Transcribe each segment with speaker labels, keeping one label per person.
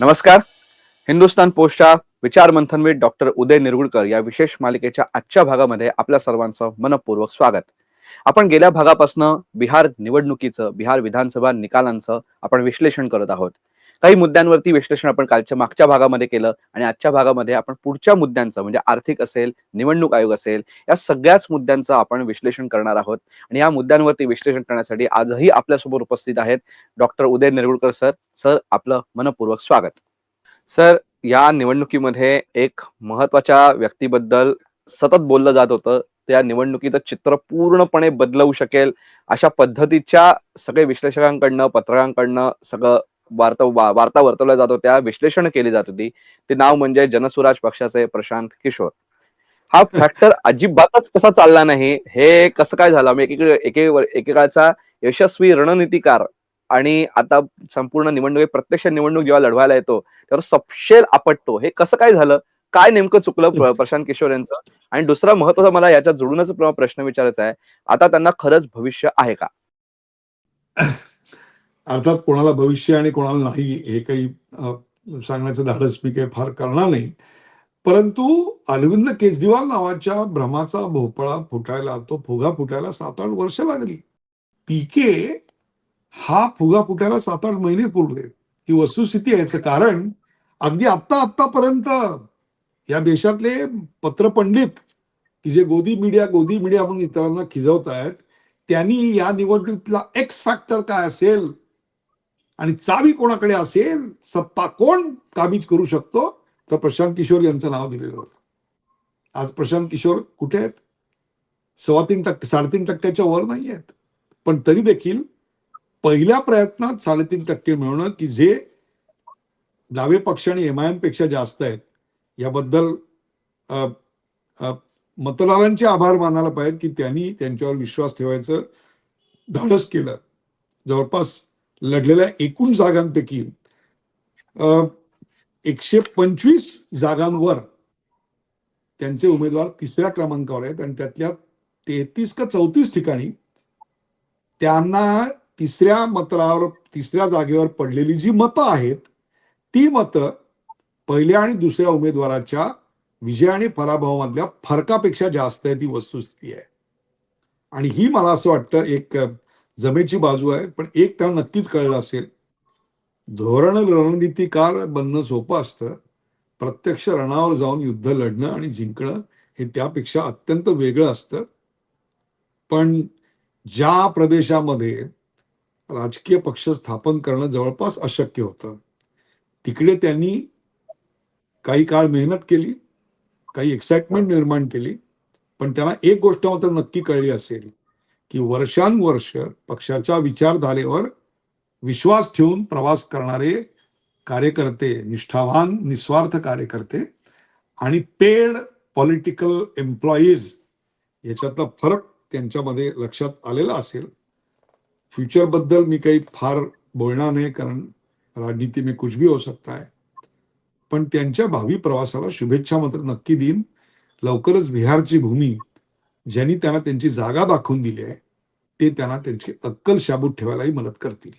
Speaker 1: नमस्कार. हिंदुस्तान पोस्टच्या Vichar Manthan with doctor Uday Nirgudkar या विशेष मालिकेच्या आजच्या भागामध्ये आपल्या सर्वांचं मनपूर्वक स्वागत. आपण गेल्या भागापासून बिहार निवडणुकीचं बिहार विधानसभा निकालांचं आपण विश्लेषण करत आहोत. काही मुद्द्यांवरती विश्लेषण आपण कालच्या मागच्या भागामध्ये केलं आणि आजच्या भागामध्ये आपण पुढच्या मुद्द्यांचं म्हणजे आर्थिक असेल निवडणूक आयोग असेल या सगळ्याच मुद्द्यांचं आपण विश्लेषण करणार आहोत. आणि या मुद्द्यांवरती विश्लेषण करण्यासाठी आजही आपल्यासोबत उपस्थित आहेत doctor Uday Nirgudkar sir. Sir आपलं मनपूर्वक स्वागत. सर या निवडणुकीमध्ये एक महत्त्वाच्या व्यक्तीबद्दल सतत बोललं जात होतं. त्या निवडणुकीचं चित्र पूर्णपणे बदलवू शकेल अशा पद्धतीच्या सगळे विश्लेषकांकडनं पत्रकारांकडनं सगळं वार्ता वार्ता वर्तवल्या जात होत्या विश्लेषण केली जात होती. ते नाव म्हणजे जनसुराज पक्षाचे प्रशांत किशोर. हा फॅक्टर अजिबातच कसा चालला नाही हे कसं काय झालं? एकीकडे एके एकेकाळचा यशस्वी रणनीतिकार आणि आता संपूर्ण निवडणूक प्रत्यक्ष निवडणूक जेव्हा लढवायला येतो तर सपशेल आपटतो. हे कसं काय झालं? काय नेमकं चुकलं प्र- प्रशांत किशोर यांचं? आणि दुसरा महत्त्वाचा मला याच्यात जोडूनच प्र- प्रश्न विचारायचा आहे. आता त्यांना खरंच भविष्य आहे का?
Speaker 2: अर्थात कोणाला भविष्य आणि कोणाला नाही हे काही सांगण्याचं धाडस मी काही फार करणार नाही. परंतु अरविंद केजरीवाल नावाच्या भ्रमाचा भोपळा फुटायला तो फुगा फुटायला सात आठ वर्ष लागली. पीके हा फुगा फुटायला सात आठ महिने पुरले. ही वस्तुस्थिती यायचं याचं कारण अगदी आत्ता आत्तापर्यंत या देशातले पत्रपंडित की जे गोदी मीडिया गोदी मीडिया म्हणून इतरांना खिजवत आहेत त्यांनी या निवडणुकीतला एक्स फॅक्टर काय असेल आणि चावी कोणाकडे असेल सत्ता कोण काबीज करू शकतो तर प्रशांत किशोर यांचं नाव दिलेलं होतं. आज प्रशांत किशोर कुठे आहेत? सव्वा तीन टक्के साडेतीन टक्क्याच्या वर नाही आहेत. पण तरी देखील पहिल्या प्रयत्नात साडेतीन टक्के मिळवणं की जे डावे पक्ष आणि एम आय एमपेक्षा जास्त आहेत याबद्दल मतदारांचे आभार मानायला पाहिजेत की त्यांनी त्यांच्यावर विश्वास ठेवायचं धाडस केलं. जवळपास लढलेल्या एकूण जागांपैकी एकशे पंचवीस जागांवर त्यांचे उमेदवार तिसऱ्या क्रमांकावर आहेत आणि त्यातल्या तेहतीस का चौतीस ठिकाणी त्यांना तिसऱ्या मतावर तिसऱ्या जागेवर पडलेली जी मतं आहेत ती मतं पहिल्या आणि दुसऱ्या उमेदवाराच्या विजय आणि पराभवामधल्या फरकापेक्षा जास्त आहे ती वस्तुस्थिती आहे. आणि ही मला असं वाटतं एक जमेची बाजू आहे पण एक त्याला नक्कीच कळलं असेल. धोरण रणनीतिकार बनणं सोपं असतं. प्रत्यक्ष रणावर जाऊन युद्ध लढणं आणि जिंकणं हे त्यापेक्षा अत्यंत वेगळं असतं. पण ज्या प्रदेशामध्ये राजकीय पक्ष स्थापन करणं जवळपास अशक्य होतं. तिकडे त्यांनी काही काळ मेहनत केली काही एक्साइटमेंट निर्माण केली पण त्यांना एक गोष्ट मात्र नक्की कळली असेल. की वर्षानुवर्ष पक्षाच्या विचारधारेवर विश्वास ठेवून प्रवास करणारे कार्यकर्ते निष्ठावान निस्वार्थ कार्यकर्ते आणि पेड पॉलिटिकल एम्प्लॉईज याच्यातला फरक त्यांच्यामध्ये लक्षात आलेला असेल. फ्युचरबद्दल मी काही फार बोलणार नाही कारण राजनीती में कुछ भी हो सकता है. पण त्यांच्या भावी प्रवासाला शुभेच्छा मात्र नक्की देईन. लवकरच बिहारची भूमी ज्यांनी त्यांना त्यांची जागा दाखवून दिली आहे ते त्यांना त्यांची अक्कल शाबूत ठेवायलाही मदत करतील.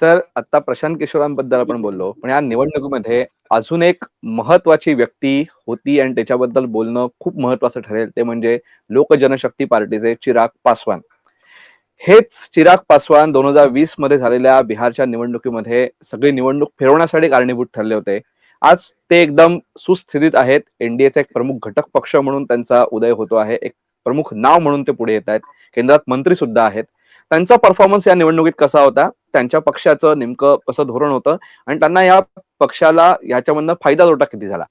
Speaker 1: सर आता प्रशांत किशोरांबद्दल आपण बोललो पण या निवडणुकीमध्ये अजून एक महत्वाची व्यक्ती होती आणि त्याच्याबद्दल बोलणं खूप महत्वाचं ठरेल ते म्हणजे लोक जनशक्ती पार्टीचे चिराग पासवान. हेच चिराग पासवान दोन हजार वीसमध्ये झालेल्या बिहारच्या निवडणुकीमध्ये सगळी निवडणूक फिरवण्यासाठी कारणीभूत ठरले होते. आज ते एकदम सुस्थितीत आहेत. एनडीएचा एक प्रमुख घटक पक्ष म्हणून त्यांचा उदय होतो आहे. एक प्रमुख नाव म्हणून ते पुढे येत आहेत. केंद्रात मंत्री सुद्धा आहेत. त्यांचा परफॉर्मन्स या निवडणुकीत कसा होता? त्यांच्या पक्षाचं नेमकं कसं धोरण होतं? आणि त्यांना या पक्षाला याच्यामधनं फायदा तोटा किती झाला?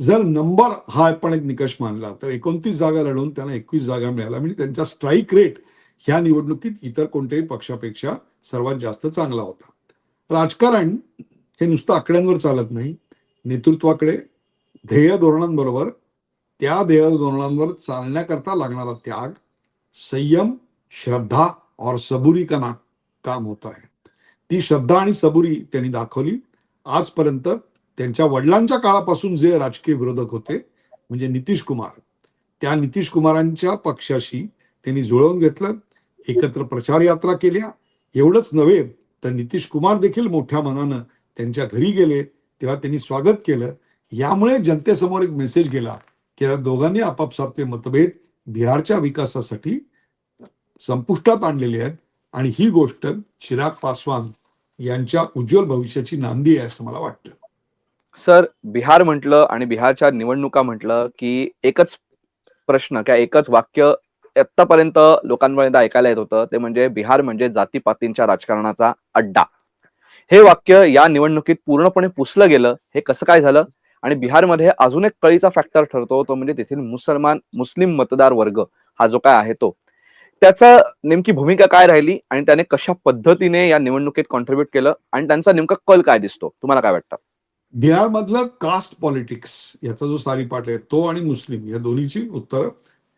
Speaker 2: जर नंबर हा आपण एक निकष मानला तर एकोणतीस जागा लढवून त्यांना एकवीस जागा मिळाल्या. म्हणजे त्यांचा स्ट्राईक रेट ह्या निवडणुकीत इतर कोणत्याही पक्षापेक्षा सर्वात जास्त चांगला होता. राजकारण हे नुसतं आकड्यांवर चालत नाही. नेतृत्वाकडे ध्येय धोरणांबरोबर त्या ध्येय धोरणांवर चालण्याकरता लागणारा त्याग संयम श्रद्धा और सबुरी का ना काम होत आहे. ती श्रद्धा आणि सबुरी त्यांनी दाखवली. आजपर्यंत त्यांच्या वडिलांच्या काळापासून जे राजकीय विरोधक होते म्हणजे नितीश कुमार त्या नितीश कुमारांच्या पक्षाशी त्यांनी जुळवून घेतलं एकत्र प्रचार यात्रा केल्या. एवढंच नव्हे तर नितीश कुमार देखील मोठ्या मनानं त्यांच्या घरी गेले तेव्हा त्यांनी स्वागत केलं. यामुळे जनतेसमोर एक मेसेज गेला की या दोघांनी आपापसातले मतभेद बिहारच्या विकासासाठी संपुष्टात आणलेले आहेत. आणि ही गोष्ट चिराग पासवान यांच्या उज्ज्वल भविष्याची नांदी आहे असं मला वाटतं.
Speaker 1: सर बिहार म्हटलं आणि बिहारच्या निवडणुका म्हटलं की एकच प्रश्न किंवा एकच वाक्य आतापर्यंत लोकांपर्यंत ऐकायला येत होतं. ते म्हणजे बिहार म्हणजे जातीपातींच्या राजकारणाचा अड्डा. हे वाक्य या निवडणुकीत पूर्णपणे पुसलं गेलं. हे कसं काय झालं? आणि बिहारमध्ये अजून एक कळीचा फॅक्टर ठरतो तो म्हणजे तेथील मुसलमान मुस्लिम मतदार वर्ग हा जो काय आहे तो. त्याचा नेमकी भूमिका काय राहिली आणि त्याने कशा पद्धतीने या निवडणुकीत कॉन्ट्रीब्युट केलं आणि त्यांचा नेमका कल काय दिसतो? तुम्हाला काय वाटतं?
Speaker 2: बिहारमधलं कास्ट पॉलिटिक्स याचा जो सारीपाठ आहे तो आणि मुस्लिम या दोन्हीची उत्तरं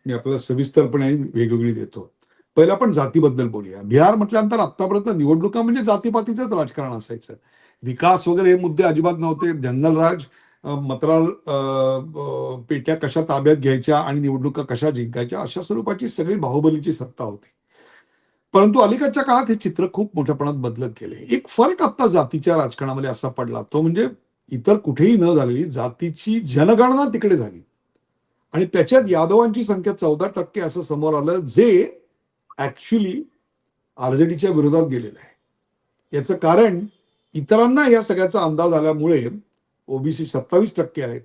Speaker 2: मी आपल्याला सविस्तरपणे वेगवेगळी देतो. पहिलं आपण जातीबद्दल बोलूया. बिहार म्हटल्यानंतर आतापर्यंत निवडणुका म्हणजे जातीपातीचंच राजकारण असायचं. विकास वगैरे हे मुद्दे अजिबात नव्हते. जंगलराज अं, मतदार पेट्या कशा ताब्यात घ्यायच्या आणि निवडणुका कशा जिंकायच्या अशा स्वरूपाची सगळी बाहुबलीची सत्ता होती. परंतु अलीकडच्या काळात हे चित्र खूप मोठ्या प्रमाणात बदलत गेले. एक फरक आता जातीच्या राजकारणामध्ये असा पडला. तो म्हणजे इतर कुठेही न झालेली जातीची जनगणना तिकडे झाली. आणि त्याच्यात यादवांची संख्या चौदा टक्के असं समोर आलं जे ऍक्च्युली आरजेडीच्या विरोधात गेलेलं आहे. याचं कारण इतरांना या सगळ्याचा अंदाज आल्यामुळे ओबीसी सत्तावीस टक्के आहेत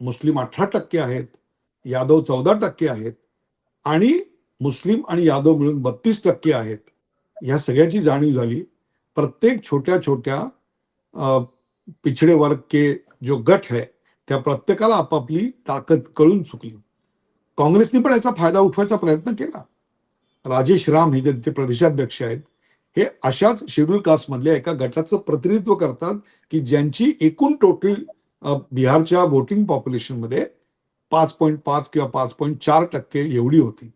Speaker 2: मुस्लिम अठरा टक्के आहेत यादव चौदा टक्के आहेत आणि मुस्लिम आणि यादव मिळून बत्तीस टक्के आहेत. ह्या सगळ्याची जाणीव झाली. प्रत्येक छोट्या छोट्या पिछड़े वर्ग के जो गट है त्या प्रत्येकाला आपापली ताकद कळून चुकली. काँग्रेसने पण याचा फायदा उठवायचा प्रयत्न केला. राजेश राम हे ज्यांचे प्रदेशाध्यक्ष आहेत. हे अशाच शेड्यूल कास्ट मधल्या एका गटाचं प्रतिनिधित्व करतात की ज्यांची एकूण टोटल बिहारच्या वोटिंग पॉप्युलेशनमध्ये पाच पॉईंट पाच किंवा पाच पॉईंट चार टक्के एवढी होती.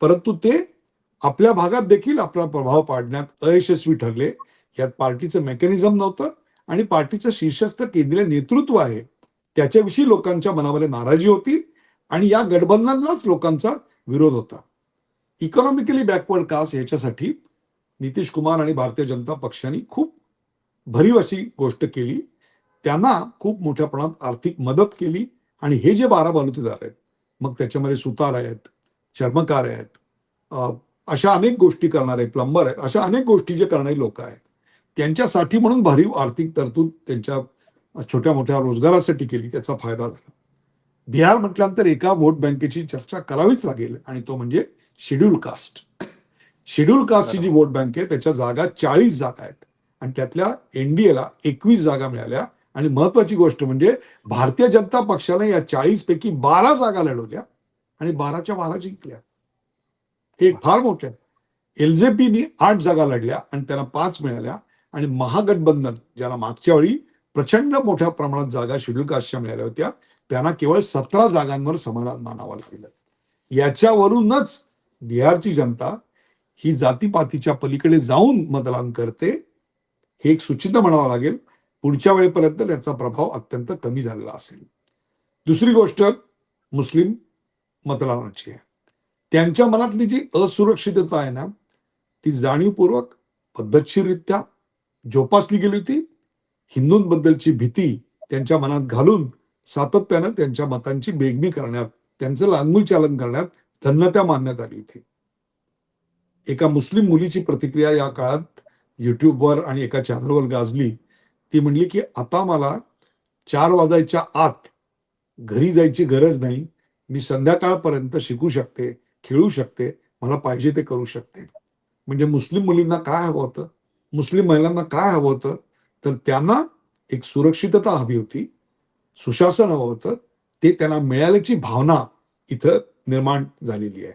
Speaker 2: परंतु ते आपल्या भागात देखील आपला प्रभाव पाडण्यात अयशस्वी ठरले. यात पार्टीचं मेकॅनिझम नव्हतं आणि पार्टीचं शीर्षस्थ केंद्रीय नेतृत्व आहे. त्याच्याविषयी लोकांच्या मनामध्ये नाराजी होती आणि या गठबंधनालाच लोकांचा विरोध होता. इकॉनॉमिकली बॅकवर्ड कास्ट याच्यासाठी नितीश कुमार आणि भारतीय जनता पक्षाने खूप भरीव अशी गोष्ट केली. त्यांना खूप मोठ्या प्रमाणात आर्थिक मदत केली आणि हे जे बारा बालुतेदार आहेत मग त्याच्यामध्ये सुतार आहेत चर्मकार आहेत अशा अनेक गोष्टी करणारे प्लंबर आहेत अशा अनेक गोष्टी जे करणारे लोक आहेत त्यांच्यासाठी म्हणून भरीव आर्थिक तरतूद त्यांच्या छोट्या मोठ्या रोजगारासाठी केली त्याचा फायदा झाला. बिहार म्हटल्यानंतर एका वोट बँकेची चर्चा करावीच लागेल आणि तो म्हणजे शेड्यूल कास्ट शेड्यूल कास्टची जी वोट बँक आहे त्याच्या जागा चाळीस जागा आहेत. आणि त्यातल्या एनडीएला एकवीस जागा मिळाल्या. आणि महत्वाची गोष्ट म्हणजे भारतीय जनता पक्षाने या चाळीस पैकी बारा जागा लढवल्या आणि बाराच्या बारा जिंकल्या. हे फार मोठं एलजेपीनी आठ जागा लढल्या आणि त्यांना पाच मिळाल्या. आणि महागठबंधन ज्याला मागच्या वेळी प्रचंड मोठ्या प्रमाणात जागा शेड्यूल कास्टच्या मिळाल्या होत्या त्यांना केवळ सतरा जागांवर समाधान मानावं लागलं. याच्यावरूनच बिहारची जनता ही जातीपातीच्या पलीकडे जाऊन मतदान करते हे एक सूचित म्हणावं लागेल. पुढच्या वेळेपर्यंत त्याचा प्रभाव अत्यंत कमी झालेला असेल. दुसरी गोष्ट मुस्लिम मतदानाची आहे. त्यांच्या मनातली जी असुरक्षितता आहे ना ती जाणीवपूर्वक पद्धतशीररित्या जोपासली गेली होती. हिंदूंबद्दलची भीती त्यांच्या मनात घालून सातत्यानं त्यांच्या मतांची बेगमी करण्यात त्यांचं लांगूल चालन करण्यात धन्यता मानण्यात आली होती. एका मुस्लिम मुलीची प्रतिक्रिया या काळात युट्यूबवर आणि एका चॅनलवर गाजली. ती म्हणली की आता मला चार वाजायच्या आत घरी जायची गरज नाही. मी संध्याकाळपर्यंत शिकू शकते खेळू शकते मला पाहिजे ते करू शकते. म्हणजे मुस्लिम मुलींना काय हवं होतं? मुस्लिम महिलांना काय हवं होतं? तर त्यांना एक सुरक्षितता हवी होती. सुशासन हवं होतं. ते त्यांना मिळाल्याची भावना इथं निर्माण झालेली आहे.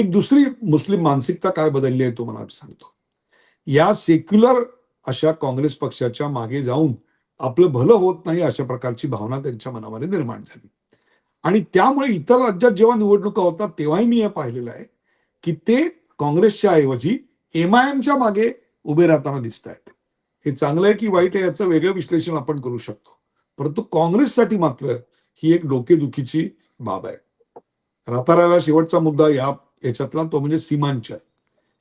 Speaker 2: एक दुसरी मुस्लिम मानसिकता काय बदलली आहे तुम्हाला सांगतो. या सेक्युलर अशा काँग्रेस पक्षाच्या मागे जाऊन आपलं भलं होत नाही अशा प्रकारची भावना त्यांच्या मनामध्ये निर्माण झाली. आणि त्यामुळे इतर राज्यात जेव्हा निवडणुका होतात तेव्हाही मी हे पाहिलेलं आहे की ते काँग्रेसच्या ऐवजी एम आय एमच्या मागे उभे राहताना दिसत आहेत. हे चांगलं आहे की वाईट आहे याचं वेगळं विश्लेषण आपण करू शकतो. परंतु काँग्रेससाठी मात्र ही एक डोकेदुखीची बाब आहे. राहता राहिला शेवटचा मुद्दा या याच्यातला तो म्हणजे सीमांचल.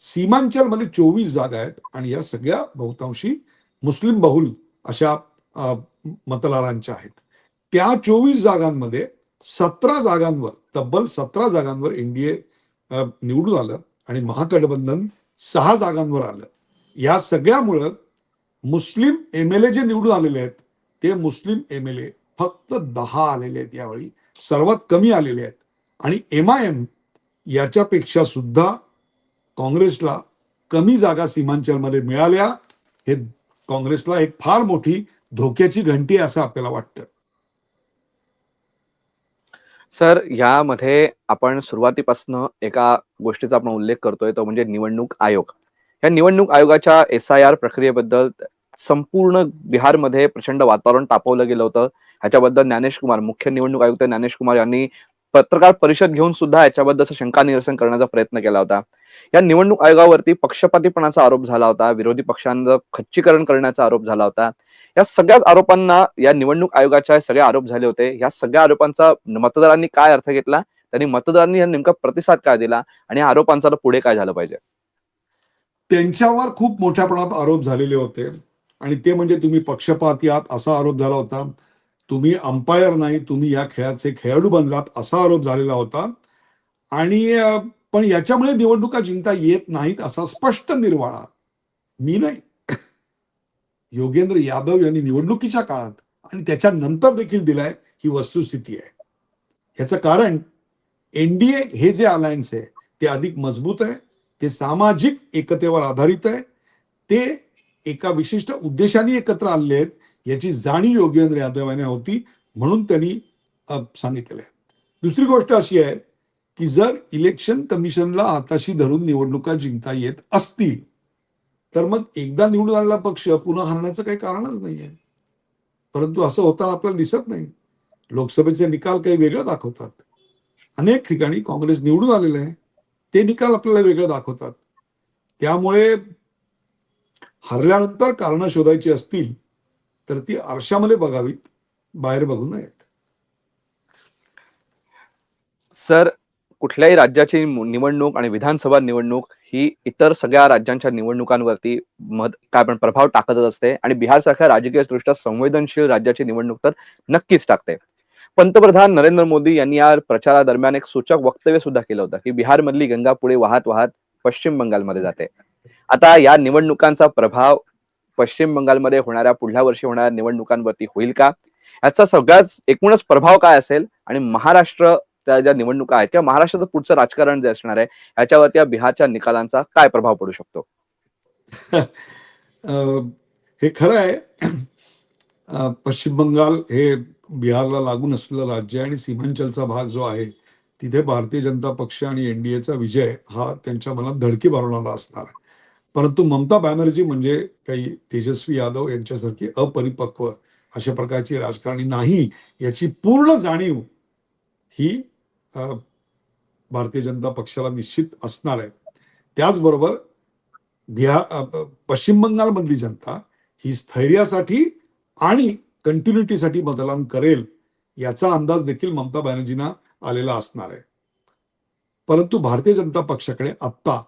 Speaker 2: सीमांचलमध्ये चोवीस जागा आहेत आणि या सगळ्या बहुतांशी मुस्लिम बहुल अशा मतदारांच्या आहेत. त्या चोवीस जागांमध्ये सतरा जागांवर तब्बल सतरा जागांवर एनडीए निवडून आलं आणि महागठबंधन सहा जागांवर आलं. या सगळ्यामुळं मुस्लिम एम एल ए जे निवडून आलेले आहेत ते मुस्लिम एम एल ए फक्त दहा आलेले आहेत यावेळी. सर्वात कमी आलेले आहेत. आणि एम आय एम याच्यापेक्षा सुद्धा काँग्रेसला कमी जागा सीमांचलमध्ये मिळाल्या हे काँग्रेसला एक फार मोठी धोक्याची घंटी आहे असं आपल्याला वाटतं.
Speaker 1: सर यामध्ये आपण सुरुवातीपासून एका गोष्टीचा आपण उल्लेख करतोय तो म्हणजे निवडणूक आयोग. या निवडणूक आयोगाच्या एस आय आर प्रक्रियेबद्दल संपूर्ण बिहारमध्ये प्रचंड वातावरण तापवलं गेलं होतं. ह्याच्याबद्दल ज्ञानेश कुमार मुख्य निवडणूक आयुक्त ज्ञानेश कुमार यांनी पत्रकार परिषद घेऊन सुद्धा याच्याबद्दल शंका निरसन करण्याचा प्रयत्न केला होता. या निवडणूक आयोगावरती पक्षपातीपणाचा आरोप झाला होता विरोधी पक्षांचं खच्चीकरण करण्याचा आरोप झाला होता. या सगळ्याच आरोपांना या निवडणूक आयोगाच्या सगळे आरोप झाले होते. या सगळ्या आरोपांचा मतदारांनी काय अर्थ घेतला? त्यांनी मतदारांनी नेमका प्रतिसाद काय दिला? आणि आरोपांचा पुढे काय झालं पाहिजे?
Speaker 2: त्यांच्यावर खूप मोठ्या प्रमाणात आरोप झालेले होते. आणि ते म्हणजे तुम्ही पक्षपाती आहात असा आरोप झाला होता. तुम्ही अंपायर नाही तुम्ही या खेळाचे खेळाडू बनलात असा आरोप झालेला होता. आणि पण याच्यामुळे निवडणुका जिंकता येत नाहीत असा स्पष्ट निर्वाळा मी नाही. योगेंद्र यादव यांनी निवडणुकीच्या काळात आणि त्याच्यानंतर देखील दिलाय ही वस्तुस्थिती आहे. याचं कारण एनडीए हे जे अलायन्स आहे ते अधिक मजबूत आहे ते सामाजिक एकतेवर आधारित आहे ते एका विशिष्ट उद्देशाने एकत्र आलेले आहेत याची जाणीव योगेंद्र यादव यांना होती म्हणून त्यांनी सांगितलेलं आहे. दुसरी गोष्ट अशी आहे की जर इलेक्शन कमिशनला हाताशी धरून निवडणुका जिंकता येत असतील तर मग एकदा निवडून आलेला पक्ष पुन्हा हरण्याचं काही कारणच नाही आहे परंतु असं होताना आपल्याला दिसत नाही. लोकसभेचे निकाल काही वेगळं दाखवतात. अनेक ठिकाणी काँग्रेस निवडून आलेलं आहे ते निकाल आपल्याला वेगळं दाखवतात. त्यामुळे हरल्यानंतर कारण शोधायची असतील तर ती आरशामध्ये बघावीत बाहेर बघू नयेत.
Speaker 1: सर कुठल्याही राज्याची निवडणूक आणि विधानसभा निवडणूक ही इतर सगळ्या राज्यांच्या निवडणुकांवरती मत काय पण प्रभाव टाकतच असते आणि बिहार सारख्या राजकीय दृष्ट्या संवेदनशील राज्याची निवडणूक तर नक्कीच टाकते. पंतप्रधान नरेंद्र मोदी यांनी या प्रचारादरम्यान एक सूचक वक्तव्य सुद्धा केलं होतं की बिहारमधली गंगा पुढे वाहत वाहत पश्चिम बंगालमध्ये जाते. आता या निवडणुकांचा प्रभाव पश्चिम बंगालमध्ये होणाऱ्या पुढल्या वर्षी होणाऱ्या निवडणुकांवरती होईल का? याचा सगळ्याच एकूणच प्रभाव काय असेल? आणि महाराष्ट्र त्या ज्या निवडणुका आहेत किंवा महाराष्ट्राचं पुढचं राजकारण जे असणार आहे याच्यावरती या बिहारच्या निकालांचा काय प्रभाव पडू शकतो?
Speaker 2: अं, हे खरं आहे. पश्चिम बंगाल हे बिहारला लागून असलेलं राज्य आणि सीमांचलचा भाग जो आहे तिथे भारतीय जनता पक्ष आणि एनडीएचा विजय हा त्यांच्या मनात धडकी भरवणारा असणार आहे. परंतु ममता बॅनर्जी म्हणजे काही तेजस्वी यादव यांच्यासारखी अपरिपक्व अशा प्रकारची राजकारणी नाही याची पूर्ण जाणीव ही भारतीय जनता पक्षाला निश्चित असणार आहे. त्याचबरोबर बिहार पश्चिम बंगालमधली जनता ही स्थैर्यासाठी आणि कंटिन्युटीसाठी मतदान करेल याचा अंदाज देखील ममता बॅनर्जींना आलेला असणार आहे. परंतु भारतीय जनता पक्षाकडे आत्ता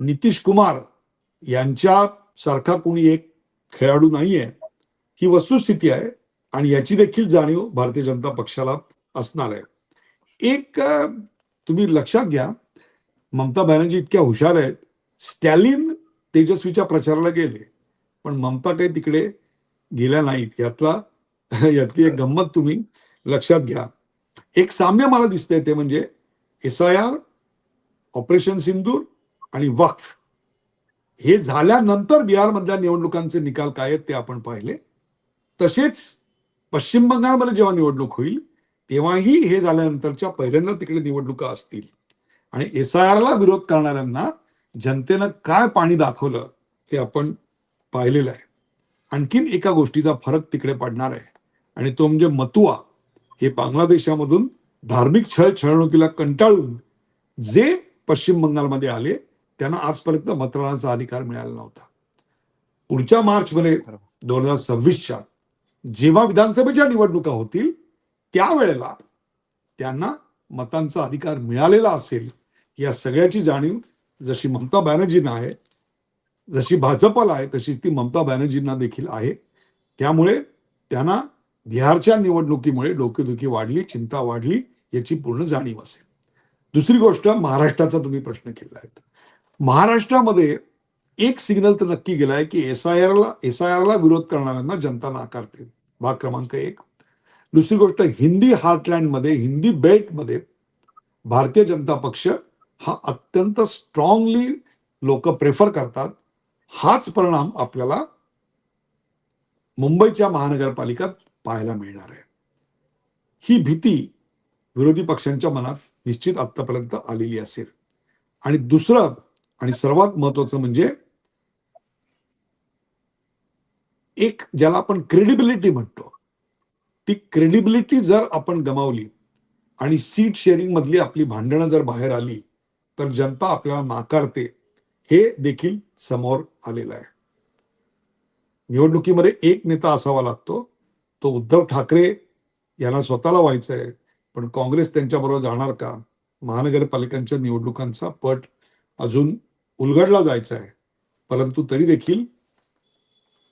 Speaker 2: नितीश कुमार यांच्या सारखा कोणी एक खेळाडू नाहीये. ही वस्तुस्थिती आहे आणि याची देखील जाणीव भारतीय जनता पक्षाला असणार आहे. एक तुम्ही लक्षात घ्या ममता बॅनर्जी इतक्या हुशार आहेत. स्टॅलिन तेजस्वीच्या प्रचाराला गेले पण ममता काही तिकडे गेल्या नाहीत. यातला यातली एक गंमत तुम्ही लक्षात घ्या. एक साम्य मला दिसतंय ते म्हणजे S I R operation Sindoor आणि वक्फ. हे झाल्यानंतर बिहारमधल्या निवडणुकांचे निकाल काय आहेत ते आपण पाहिले. तसेच पश्चिम बंगालमध्ये जेव्हा निवडणूक होईल तेव्हाही हे झाल्यानंतरच्या पहिल्यांदा तिकडे निवडणुका असतील. आणि एस आय आरला विरोध करणाऱ्यांना जनतेनं काय पाणी दाखवलं ते आपण पाहिलेलं आहे. आणखीन एका गोष्टीचा फरक तिकडे पडणार आहे. आणि तो म्हणजे मतुआ हे बांगलादेशामधून धार्मिक छळ छळणुकीला कंटाळून जे पश्चिम बंगालमध्ये आले त्यांना आजपर्यंत मतदानाचा अधिकार मिळाला नव्हता. पुढच्या मार्चमध्ये
Speaker 1: बरोबर.
Speaker 2: दोन हजार सव्वीसच्या जेव्हा विधानसभेच्या निवडणुका होतील त्यावेळेला त्यांना मतांचा अधिकार मिळालेला असेल या सगळ्याची जाणीव जशी ममता बॅनर्जींना आहे जशी भाजपला आहे तशीच ती ममता बॅनर्जींना देखील आहे. त्यामुळे त्यांना बिहारच्या निवडणुकीमुळे डोकेदुखी वाढली चिंता वाढली याची पूर्ण जाणीव असेल. दुसरी गोष्ट महाराष्ट्राचा तुम्ही प्रश्न केला आहे. महाराष्ट्रामध्ये एक सिग्नल तर नक्की गेलाय की एस आय आरला एस आय आरला विरोध करणाऱ्यांना जनता नाकारते. भाग क्रमांक एक. दुसरी गोष्ट हिंदी हार्टलँडमध्ये हिंदी बेल्टमध्ये भारतीय जनता पक्ष हा अत्यंत स्ट्रॉंगली लोक प्रेफर करतात. हाच परिणाम आपल्याला मुंबईच्या महानगरपालिकात पाहायला मिळणार आहे. ही भीती विरोधी पक्षांच्या मनात निश्चित आतापर्यंत आलेली असेल. आणि दुसरं आणि सर्वात महत्वाचं म्हणजे एक ज्याला आपण क्रेडिबिलिटी म्हणतो ती क्रेडिबिलिटी जर आपण गमावली आणि सीट शेअरिंग मधली आपली भांडणं जर बाहेर आली तर जनता आपल्याला नाकारते हे देखील समोर आलेलं आहे. निवडणुकीमध्ये एक नेता असावा लागतो तो उद्धव ठाकरे यांना स्वतःला व्हायचं आहे पण काँग्रेस त्यांच्याबरोबर जाणार का? महानगरपालिकांच्या निवडणुकांचा पट अजून उलगडला जायचा आहे परंतु तरी देखील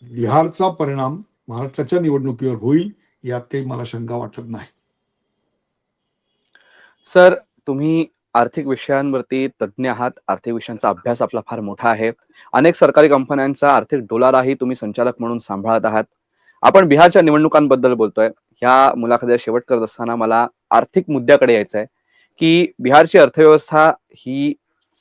Speaker 2: बिहारचा परिणाम महाराष्ट्राच्या निवडणुकीवर होईल यात काही मला शंका वाटत नाही.
Speaker 1: सर तुम्ही आर्थिक विषयांवरती तज्ज्ञ आहात. आर्थिक विषयांचा अभ्यास आपला फार मोठा आहे. अनेक सरकारी कंपन्यांचा आर्थिक डोलाराही तुम्ही संचालक म्हणून सांभाळत आहात. आपण बिहारच्या निवडणुकांबद्दल बोलतोय. ह्या मुलाखतीचा शेवट करत असताना मला आर्थिक मुद्द्याकडे यायचं आहे की बिहारची अर्थव्यवस्था ही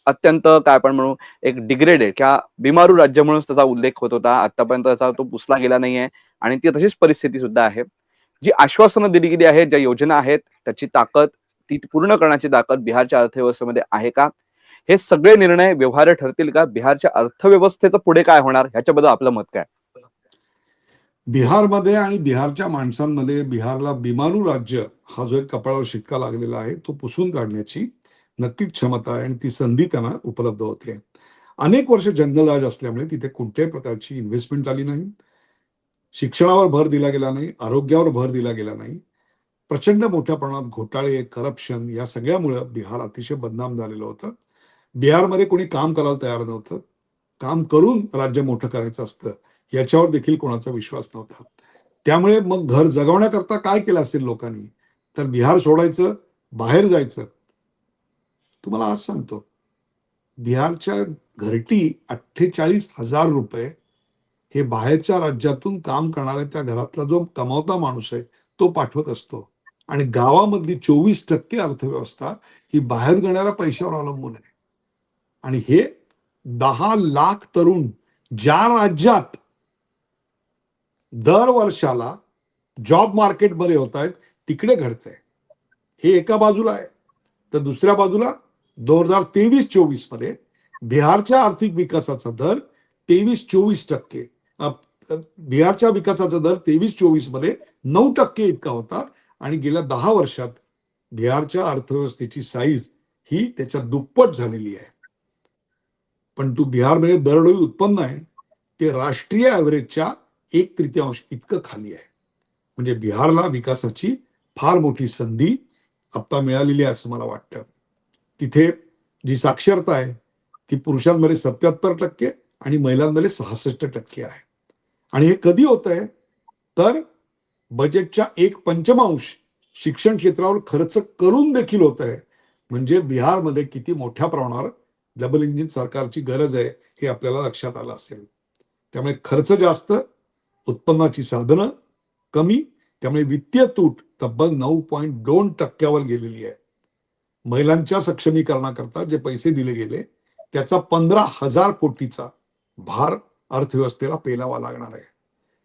Speaker 1: अत्यंत काय आपण म्हणू एक डिग्रेडेड किंवा बिमारू राज्य म्हणून त्याचा उल्लेख होत होता. आतापर्यंत त्याचा तो पुसला गेला नाहीये आणि ती तशीच परिस्थिती सुद्धा आहे. जी आश्वासनं दिली गेली आहेत ज्या योजना आहेत त्याची ताकद ती पूर्ण करण्याची ताकद बिहारच्या अर्थव्यवस्थेमध्ये आहे का? हे सगळे निर्णय व्यवहार्य ठरतील का? बिहारच्या अर्थव्यवस्थेचं पुढे काय होणार? ह्याच्याबद्दल आपलं मत काय?
Speaker 2: बिहारमध्ये आणि बिहारच्या माणसांमध्ये बिहारला बिमारू राज्य हा जो एक कपाळावर शिक्का लागलेला आहे तो पुसून काढण्याची नक्कीच क्षमता आहे आणि ती संधी त्यांना उपलब्ध होते. अनेक वर्ष जंगल राज असल्यामुळे तिथे कोणत्याही प्रकारची इन्व्हेस्टमेंट आली नाही. शिक्षणावर भर दिला गेला नाही आरोग्यावर भर दिला गेला नाही. प्रचंड मोठ्या प्रमाणात घोटाळे करप्शन या सगळ्यामुळं बिहार अतिशय बदनाम झालेलं होतं. बिहारमध्ये कोणी काम करायला तयार नव्हतं. काम करून राज्य मोठं करायचं असतं याच्यावर देखील कोणाचा विश्वास नव्हता. त्यामुळे मग घर जगवण्याकरता काय केलं असेल लोकांनी? तर बिहार सोडायचं बाहेर जायचं. तुम्हाला आज सांगतो. बिहारच्या घरटी अठ्ठेचाळीस हजार रुपये हे बाहेरच्या राज्यातून काम करणाऱ्या त्या घरातला जो कमावता माणूस आहे तो पाठवत असतो. आणि गावामधली चोवीस टक्के अर्थव्यवस्था ही बाहेर जाणाऱ्या पैशावर अवलंबून आहे. आणि हे दहा लाख तरुण ज्या राज्यात दर वर्षाला जॉब बरे होत आहेत तिकडे घडतंय. हे एका बाजूला आहे. तर दुसऱ्या बाजूला दोन हजार तेवीस चोवीसमध्ये बिहारच्या आर्थिक विकासाचा दर तेवीस चोवीस टक्के. बिहारच्या विकासाचा दर तेवीस चोवीसमध्ये नऊ टक्के इतका होता आणि गेल्या दहा वर्षात बिहारच्या अर्थव्यवस्थेची साईज ही त्याच्या दुप्पट झालेली आहे. पण तू बिहारमध्ये दरडोई उत्पन्न आहे ते राष्ट्रीय ॲव्हरेजच्या एक तृतीयांश इतकं खाली आहे. म्हणजे बिहारला विकासाची फार मोठी संधी आता मिळालेली आहे असं मला वाटतं. तिथे जी साक्षरता आहे ती पुरुषांमध्ये सत्याहत्तर टक्के आणि महिलांमध्ये सहासष्ट टक्के आहे. आणि हे कधी होत आहे तर बजेटच्या एक पंचमांश शिक्षण क्षेत्रावर खर्च करून देखील होत आहे म्हणजे बिहारमध्ये किती मोठ्या प्रमाणावर डबल इंजिन सरकारची गरज आहे हे आपल्याला लक्षात आलं असेल. त्यामुळे खर्च जास्त उत्पन्नाची साधनं कमी त्यामुळे वित्तीय तूट तब्बल नऊ पॉईंट दोन टक्क्यावर गेलेली आहे. महिलांच्या सक्षमीकरणाकरता जे पैसे दिले गेले त्याचा पंधरा हजार कोटीचा भार अर्थव्यवस्थेला पेलावा लागणार आहे.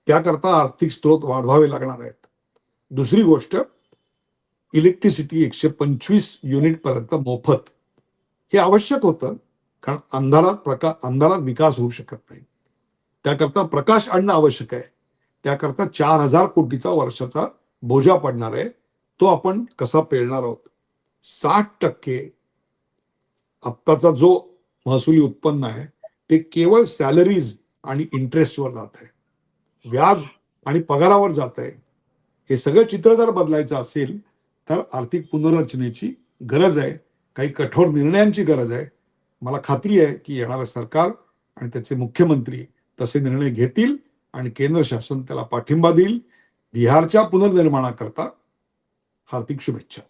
Speaker 2: त्याकरता आर्थिक स्रोत वाढवावे लागणार आहेत. दुसरी गोष्ट इलेक्ट्रिसिटी एकशे पंचवीस युनिट पर्यंत मोफत हे आवश्यक होतं कारण अंधारात प्रका अंधारात विकास होऊ शकत नाही. त्याकरता प्रकाश आणणं आवश्यक आहे. त्याकरता चार हजार कोटीचा वर्षाचा बोजा पडणार आहे. तो आपण कसा पेळणार आहोत? साठ टक्के आत्ताचा जो महसुली उत्पन्न आहे ते केवळ सॅलरीज आणि इंटरेस्टवर जात आहे. व्याज आणि पगारावर जात आहे. हे सगळं चित्र जर बदलायचं असेल तर आर्थिक पुनर्रचनेची गरज आहे. काही कठोर निर्णयांची गरज आहे. मला खात्री आहे की येणारं सरकार आणि त्याचे मुख्यमंत्री तसे निर्णय घेतील आणि केंद्र शासन त्याला पाठिंबा देईल. बिहारच्या पुनर्निर्माणाकरता हार्दिक शुभेच्छा.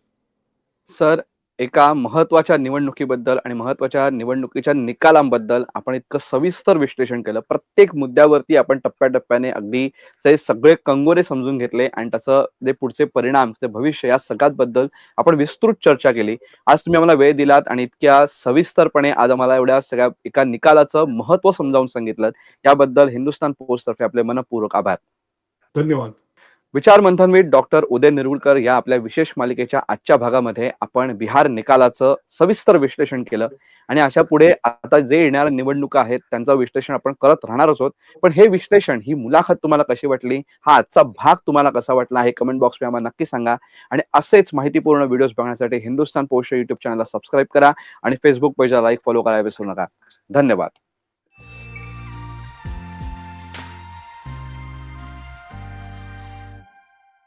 Speaker 1: सर एका महत्त्वाच्या निवडणुकीबद्दल आणि महत्त्वाच्या निवडणुकीच्या निकालांबद्दल आपण इतकं सविस्तर विश्लेषण केलं. प्रत्येक मुद्द्यावरती आपण टप्प्याटप्प्याने अगदी ते सगळे कंगोरे समजून घेतले आणि त्याचं जे पुढचे परिणाम ते भविष्य या सगळ्याबद्दल आपण विस्तृत चर्चा केली. आज तुम्ही आम्हाला वेळ दिलात आणि इतक्या सविस्तरपणे आज आम्हाला एवढ्या सगळ्या एका निकालाचं महत्त्व समजावून सांगितलं याबद्दल हिंदुस्थान पोस्ट तर्फे आपले मनपूर्वक आभार.
Speaker 2: धन्यवाद.
Speaker 1: विचार मंथनविद डॉक्टर उदय निरुळकर या आपल्या विशेष मालिकेच्या आजच्या भागामध्ये आपण बिहार निकालाचं सविस्तर विश्लेषण केलं. आणि अशा पुढे आता जे येणाऱ्या निवडणुका आहेत त्यांचं विश्लेषण आपण करत राहणारच आहोत. पण हे विश्लेषण ही मुलाखत तुम्हाला कशी वाटली? हा आजचा भाग तुम्हाला कसा वाटला? हे कमेंट बॉक्समध्ये आम्हाला नक्की सांगा. आणि असेच माहितीपूर्ण व्हिडिओज बघण्यासाठी हिंदुस्थान पोस्ट युट्यूब चॅनलला सबस्क्राईब करा. आणि फेसबुक पेजला लाईक फॉलो करायला विसरू नका. धन्यवाद.